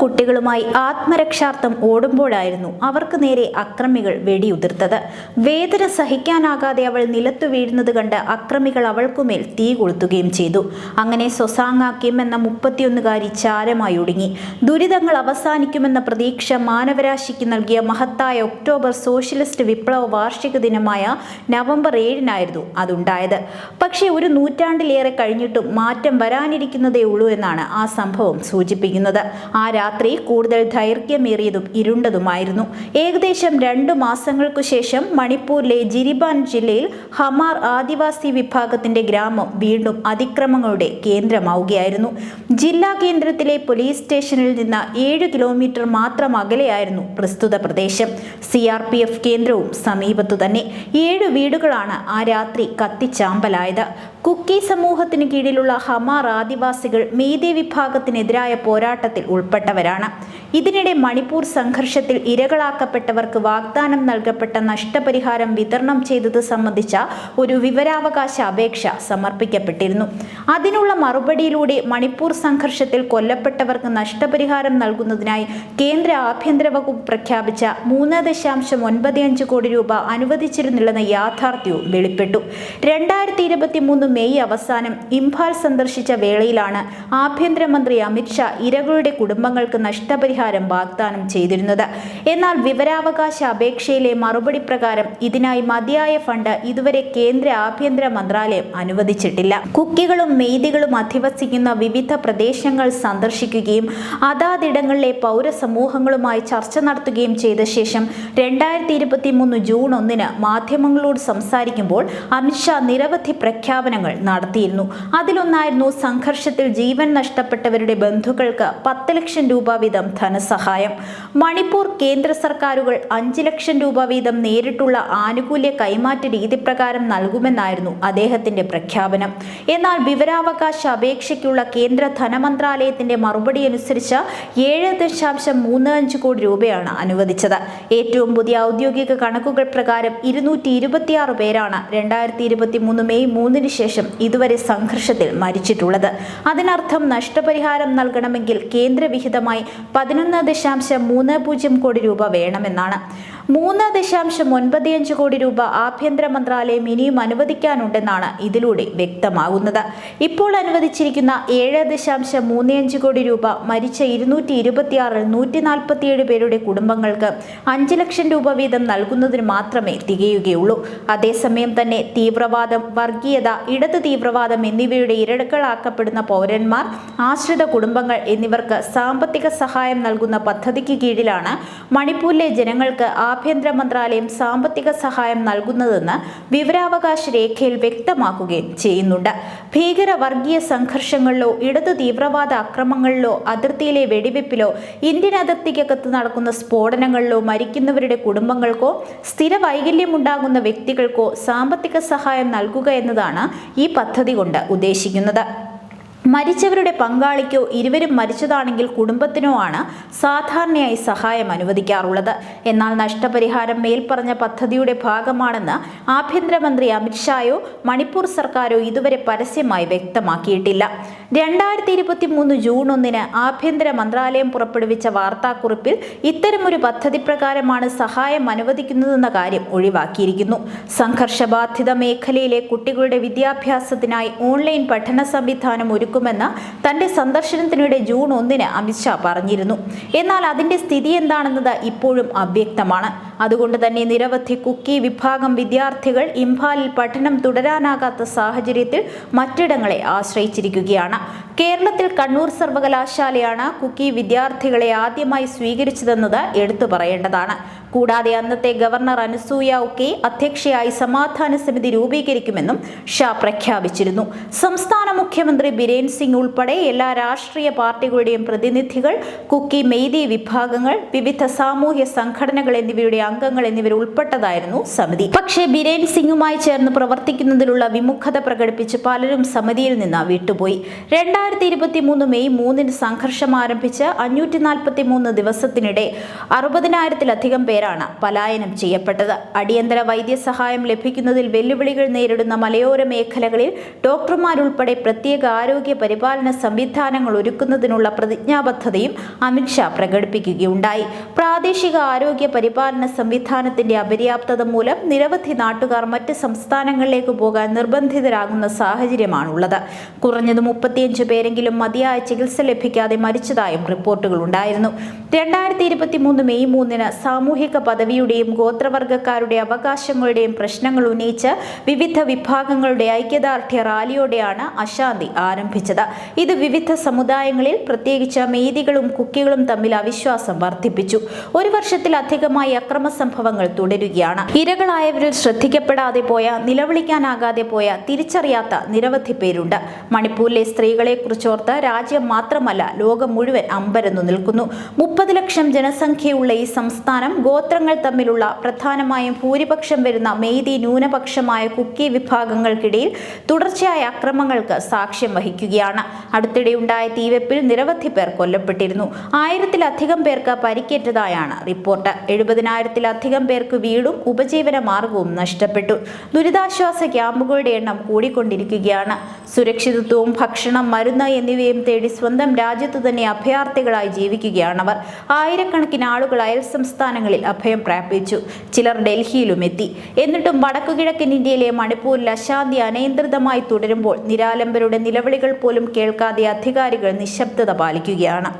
കുട്ടികളുമായി ആത്മരക്ഷാർത്ഥം ഓടുമ്പോഴായിരുന്നു അവർക്ക് നേരെ അക്രമികൾ വെടിയുതിർത്തത്. വേദന സഹിക്കാനാകാതെ അവൾ നിലത്തു വീഴുന്നത് കണ്ട് അക്രമികൾ അവൾക്കുമേൽ തീ കൊളുത്തുകയും ചെയ്തു. അങ്ങനെ സൊസാങ്ങ കിം എന്ന മുപ്പത്തിയൊന്നുകാരി ചാരമായി ഒടുങ്ങി. ദുരിതങ്ങൾ അവസാനിക്കുമെന്ന പ്രതീക്ഷ മാനവരാശിക്ക് നൽകിയ മഹത്തായ ഒക്ടോബർ സോഷ്യലിസ്റ്റ് വിപ്ലവ വാർഷിക ദിനമായ നവംബർ ഏഴിനായിരുന്നു അതുണ്ടായത്. പക്ഷേ ഒരു നൂറ്റാണ്ടിലേറെ കഴിഞ്ഞിട്ടും മാറ്റം വരാനിരിക്കുന്നതേ ഉള്ളൂ എന്നാണ് ആ സംഭവം സൂചിപ്പിക്കുന്നത്. ആ രാത്രി കൂടുതൽ ദൈർഘ്യമേറിയതും ഇരുണ്ടതുമായിരുന്നു. ഏകദേശം രണ്ടു മാസങ്ങൾക്കു ശേഷം മണിപ്പൂരിലെ ജിരിബാൻ ജില്ലയിൽ ഹമാർ ആദിവാസി വിഭാഗത്തിന്റെ ഗ്രാമം വീണ്ടും അതിക്രമങ്ങളുടെ കേന്ദ്രമാവുകയായിരുന്നു. ജില്ലാ കേന്ദ്രത്തിലെ പോലീസ് സ്റ്റേഷനിൽ നിന്ന് ഏഴ് കിലോമീറ്റർ മാത്രം അകലെയായിരുന്നു പ്രസ്തുത പ്രദേശം. സി ആർ പി എഫ് കേന്ദ്രവും സമീപത്തു തന്നെ ഏഴ് വീടുകളാണ് ആ രാത്രി കത്തിച്ചാമ്പലായത്. കുക്കി സമൂഹത്തിന് കീഴിലുള്ള ഹമാർ ആദിവാസികൾ മേദേ വിഭാഗത്തിനെതിരായ പോരാട്ടത്തിൽ ഉൾപ്പെട്ടവരാണ്. ഇതിനിടെ മണിപ്പൂർ സംഘർഷത്തിൽ ഇരകളാക്കപ്പെട്ടവർക്ക് വാഗ്ദാനം നൽകപ്പെട്ട നഷ്ടപരിഹാരം വിതരണം ചെയ്തത് സംബന്ധിച്ച ഒരു വിവരാവകാശ അപേക്ഷ സമർപ്പിക്കപ്പെട്ടിരുന്നു. അതിനുള്ള മറുപടിയിലൂടെ മണിപ്പൂർ സംഘർഷത്തിൽ കൊല്ലപ്പെട്ടവർക്ക് നഷ്ടപരിഹാരം നൽകുന്നതിനായി കേന്ദ്ര ആഭ്യന്തര വകുപ്പ് പ്രഖ്യാപിച്ച മൂന്ന് ദശാംശം ഒൻപത് അഞ്ച് കോടി രൂപ അനുവദിച്ചിരുന്നില്ലെന്ന യാഥാർത്ഥ്യവും വെളിപ്പെട്ടു. രണ്ടായിരത്തി ഇരുപത്തി മൂന്ന് മെയ് അവസാനം ഇംഫാൽ സന്ദർശിച്ച വേളയിലാണ് ആഭ്യന്തരമന്ത്രി അമിത്ഷാ ഇരകളുടെ കുടുംബങ്ങൾക്ക് നഷ്ടപരിഹാരം വാഗ്ദാനം ചെയ്തിരുന്നത്. എന്നാൽ വിവരാവകാശ അപേക്ഷയിലെ മറുപടി പ്രകാരം ഇതിനായി മതിയായ ഫണ്ട് ഇതുവരെ കേന്ദ്ര ആഭ്യന്തര മന്ത്രാലയം അനുവദിച്ചിട്ടില്ല. കുക്കികളും മെയ്തികളും അധിവസിക്കുന്ന വിവിധ പ്രദേശങ്ങൾ സന്ദർശിക്കുകയും അതാതിടങ്ങളിലെ പൗരസമൂഹങ്ങളുമായി ചർച്ച നടത്തുകയും ചെയ്ത ശേഷം രണ്ടായിരത്തി ഇരുപത്തി മൂന്ന് ജൂൺ ഒന്നിന് മാധ്യമങ്ങളോട് സംസാരിക്കുമ്പോൾ അമിത്ഷാ നിരവധി പ്രഖ്യാപനങ്ങൾ നടത്തിയിരുന്നു. അതിലൊന്നായിരുന്നു സംഘർഷത്തിൽ ജീവൻ നഷ്ടപ്പെട്ടവരുടെ ബന്ധുക്കൾക്ക് പത്ത് ലക്ഷം രൂപ വീതം ധനസഹായം. മണിപ്പൂർ കേന്ദ്ര സർക്കാരുകൾ അഞ്ച് ലക്ഷം രൂപ വീതം നേരിട്ടുള്ള ആനുകൂല്യ കൈമാറ്റ രീതി പ്രകാരം നൽകുമെന്നായിരുന്നു അദ്ദേഹത്തിന്റെ പ്രഖ്യാപനം. എന്നാൽ വിവരാവകാശ അപേക്ഷയ്ക്കുള്ള കേന്ദ്ര ധനമന്ത്രാലയത്തിന്റെ മറുപടി അനുസരിച്ച് ഏഴ് ദശാംശം മൂന്ന് അഞ്ച് കോടി രൂപയാണ് അനുവദിച്ചത്. ഏറ്റവും പുതിയ ഔദ്യോഗിക കണക്കുകൾ പ്രകാരം ഇരുന്നൂറ്റി ഇരുപത്തിയാറ് പേരാണ് രണ്ടായിരത്തി ഇരുപത്തി മൂന്ന് മെയ് മൂന്നിന് ശേഷം ഇതുവരെ സംഘർഷത്തിൽ മരിച്ചിട്ടുള്ളത്. അതിനർത്ഥം നഷ്ടപരിഹാരം നൽകണമെങ്കിൽ കേന്ദ്രവിഹിതമായി പതിനൊന്ന് ദശാംശം മൂന്ന് പൂജ്യം കോടി രൂപ വേണമെന്നാണ് മൂന്ന് ദശാംശം ഒൻപത് അഞ്ച് കോടി രൂപ ആഭ്യന്തര മന്ത്രാലയം ഇനിയും അനുവദിക്കാനുണ്ടെന്നാണ് ഇതിലൂടെ വ്യക്തമാകുന്നത്. ഇപ്പോൾ അനുവദിച്ചിരിക്കുന്ന ഏഴ് ദശാംശം മൂന്ന് അഞ്ച് കോടി രൂപ മരിച്ച ഇരുന്നൂറ്റി ഇരുപത്തിയാറിൽ നൂറ്റി നാൽപ്പത്തിയേഴ് പേരുടെ കുടുംബങ്ങൾക്ക് അഞ്ച് ലക്ഷം രൂപ വീതം നൽകുന്നതിന് മാത്രമേ തികയുകയുള്ളൂ. അതേസമയം തന്നെ തീവ്രവാദം വർഗീയത ഇടത് തീവ്രവാദം എന്നിവയുടെ ഇരകളാക്കപ്പെടുന്ന പൗരന്മാർ ആശ്രിത കുടുംബങ്ങൾ എന്നിവർക്ക് സാമ്പത്തിക സഹായം നൽകുന്ന പദ്ധതിക്ക് കീഴിലാണ് മണിപ്പൂരിലെ ജനങ്ങൾക്ക് ആഭ്യന്തര മന്ത്രാലയം സാമ്പത്തിക സഹായം നൽകുന്നതെന്ന് വിവരാവകാശ രേഖയിൽ വ്യക്തമാക്കുകയും ചെയ്യുന്നുണ്ട്. ഭീകര വർഗീയ സംഘർഷങ്ങളിലോ ഇടതു തീവ്രവാദ അക്രമങ്ങളിലോ അതിർത്തിയിലെ വെടിവെപ്പിലോ ഇന്ത്യൻ അതിർത്തിക്കകത്ത് നടക്കുന്ന സ്ഫോടനങ്ങളിലോ മരിക്കുന്നവരുടെ കുടുംബങ്ങൾക്കോ സ്ഥിര വൈകല്യമുണ്ടാകുന്ന വ്യക്തികൾക്കോ സാമ്പത്തിക സഹായം നൽകുക എന്നതാണ് ഈ പദ്ധതി കൊണ്ട് ഉദ്ദേശിക്കുന്നത്. മരിച്ചവരുടെ പങ്കാളിക്കോ ഇരുവരും മരിച്ചതാണെങ്കിൽ കുടുംബത്തിനോ ആണ് സാധാരണയായി സഹായം അനുവദിക്കാറുള്ളത്. എന്നാൽ നഷ്ടപരിഹാരം മേൽപ്പറഞ്ഞ പദ്ധതിയുടെ ഭാഗമാണെന്ന് ആഭ്യന്തരമന്ത്രി അമിത്ഷായോ മണിപ്പൂർ സർക്കാരോ ഇതുവരെ പരസ്യമായി വ്യക്തമാക്കിയിട്ടില്ല. രണ്ടായിരത്തി ഇരുപത്തി മൂന്ന് ജൂൺ ഒന്നിന് ആഭ്യന്തര മന്ത്രാലയം പുറപ്പെടുവിച്ച വാർത്താക്കുറിപ്പിൽ ഇത്തരമൊരു പദ്ധതി പ്രകാരമാണ് സഹായം അനുവദിക്കുന്നതെന്ന കാര്യം ഒഴിവാക്കിയിരിക്കുന്നു. സംഘർഷബാധിത മേഖലയിലെ കുട്ടികളുടെ വിദ്യാഭ്യാസത്തിനായി ഓൺലൈൻ പഠന സംവിധാനം ഒരുക്കുമെന്ന് തന്റെ സന്ദർശനത്തിനിടെ ജൂൺ ഒന്നിന് അമിത്ഷാ പറഞ്ഞിരുന്നു. എന്നാൽ അതിന്റെ സ്ഥിതി എന്താണെന്നത് ഇപ്പോഴും അവ്യക്തമാണ്. അതുകൊണ്ട് തന്നെ നിരവധി കുക്കി വിഭാഗം വിദ്യാർത്ഥികൾ ഇംഫാലിൽ പഠനം തുടരാനാകാത്ത സാഹചര്യത്തിൽ മറ്റിടങ്ങളെ ആശ്രയിച്ചിരിക്കുകയാണ്. കേരളത്തിൽ കണ്ണൂർ സർവകലാശാലയാണ് കുക്കി വിദ്യാർത്ഥികളെ ആദ്യമായി സ്വീകരിച്ചതെന്നത് എടുത്തു പറയേണ്ടതാണ്. കൂടാതെ അന്നത്തെ ഗവർണർ അനുസൂയ ഉക്കെ അധ്യക്ഷയായി സമാധാന സമിതി രൂപീകരിക്കുമെന്നും ഷാ പ്രഖ്യാപിച്ചിരുന്നു. സംസ്ഥാന മുഖ്യമന്ത്രി ബിരേൻ സിംഗ് ഉൾപ്പെടെ എല്ലാ രാഷ്ട്രീയ പാർട്ടികളുടെയും പ്രതിനിധികൾ കുക്കി മെയ്തി വിഭാഗങ്ങൾ വിവിധ സാമൂഹ്യ സംഘടനകൾ എന്നിവയുടെ അംഗങ്ങൾ എന്നിവർ ഉൾപ്പെട്ടതായിരുന്നു സമിതി. പക്ഷേ ബിരേൻ സിംഗുമായി ചേർന്ന് പ്രവർത്തിക്കുന്നതിലുള്ള വിമുഖത പ്രകടിപ്പിച്ച് പലരും സമിതിയിൽ നിന്ന് വിട്ടുപോയി. രണ്ടായിരത്തി ഇരുപത്തി മൂന്ന് മെയ് മൂന്നിന് സംഘർഷം ആരംഭിച്ച അഞ്ഞൂറ്റി നാൽപ്പത്തി മൂന്ന് ദിവസത്തിനിടെ അറുപതിനായിരത്തിലധികം പേരാണ് പലായനം ചെയ്യപ്പെട്ടത്. അടിയന്തര വൈദ്യസഹായം ലഭിക്കുന്നതിൽ വെല്ലുവിളികൾ നേരിടുന്ന മലയോര മേഖലകളിൽ ഡോക്ടർമാരുൾപ്പെടെ പ്രത്യേക ആരോഗ്യ പരിപാലന സംവിധാനങ്ങൾ ഒരുക്കുന്നതിനുള്ള പ്രതിജ്ഞാബദ്ധതയും അമിത്ഷാ പ്രകടിപ്പിക്കുകയുണ്ടായി. പ്രാദേശിക ആരോഗ്യ പരിപാലന സംവിധാനത്തിന്റെ അപര്യാപ്തത മൂലം നിരവധി നാട്ടുകാർ മറ്റ് സംസ്ഥാനങ്ങളിലേക്ക് പോകാൻ നിർബന്ധിതരാകുന്ന സാഹചര്യമാണുള്ളത്. കുറഞ്ഞത് മുപ്പത്തിയഞ്ച് പേരെങ്കിലും മതിയായ ചികിത്സ ലഭിക്കാതെ മരിച്ചതായും റിപ്പോർട്ടുകൾ ഉണ്ടായിരുന്നു രണ്ടായിരത്തി ഇരുപത്തി മൂന്ന് മെയ് മൂന്നിന് സാമൂഹിക പദവിയുടെയും ഗോത്രവർഗക്കാരുടെ അവകാശങ്ങളുടെയും പ്രശ്നങ്ങൾ ഉന്നയിച്ച് വിവിധ വിഭാഗങ്ങളുടെ ഐക്യദാർഢ്യ റാലിയോടെയാണ് അശാന്തി ആരംഭിച്ചത്. ഇത് വിവിധ സമുദായങ്ങളിൽ പ്രത്യേകിച്ച് മേദികളും കുക്കികളും തമ്മിൽ അവിശ്വാസം വർദ്ധിപ്പിച്ചു. ഒരു വർഷത്തിലധികമായി അക്രമ സംഭവങ്ങൾ തുടരുകയാണ്. ഇരകളായവരിൽ ശ്രദ്ധിക്കപ്പെടാതെ പോയ നിലവിളിക്കാനാകാതെ പോയ തിരിച്ചറിയാത്ത നിരവധി പേരുണ്ട്. മണിപ്പൂരിലെ സ്ത്രീകളെ കുറിച്ചോർത്ത് രാജ്യം മാത്രമല്ല ലോകം മുഴുവൻ അമ്പരന്നു നിൽക്കുന്നു. മുപ്പത് ലക്ഷം ജനസംഖ്യയുള്ള ഈ സംസ്ഥാനം ഗോത്രങ്ങൾ തമ്മിലുള്ള പ്രധാനമായും ഭൂരിപക്ഷം വരുന്ന മെയ്തി ന്യൂനപക്ഷമായ കുക്കി വിഭാഗങ്ങൾക്കിടയിൽ തുടർച്ചയായ അക്രമങ്ങൾക്ക് സാക്ഷ്യം വഹിക്കുകയാണ്. അടുത്തിടെ ഉണ്ടായ തീവെപ്പിൽ നിരവധി പേർ കൊല്ലപ്പെട്ടിരുന്നു. ആയിരത്തിലധികം പേർക്ക് പരിക്കേറ്റതായാണ് റിപ്പോർട്ട്. എഴുപതിനായിരത്തിലധികം പേർക്ക് വീടും ഉപജീവന മാർഗവും നഷ്ടപ്പെട്ടു. ദുരിതാശ്വാസ ക്യാമ്പുകളുടെ എണ്ണം കൂടിക്കൊണ്ടിരിക്കുകയാണ്. സുരക്ഷിതത്വവും ഭക്ഷണം മരുന്ന് എന്നിവയും തേടി സ്വന്തം രാജ്യത്തു തന്നെ അഭയാർത്ഥികളായി ജീവിക്കുകയാണവർ. ആയിരക്കണക്കിന് ആളുകൾ അയൽ സംസ്ഥാനങ്ങളിൽ അഭയം പ്രാപിച്ചു. ചിലർ ഡൽഹിയിലും എത്തി. എന്നിട്ടും വടക്കുകിഴക്കൻ ഇന്ത്യയിലെ മണിപ്പൂരിൽ അശാന്തി അനിയന്ത്രിതമായി തുടരുമ്പോൾ നിരാലംബരുടെ നിലവിളികൾ പോലും കേൾക്കാതെ അധികാരികൾ നിശബ്ദത പാലിക്കുകയാണ്.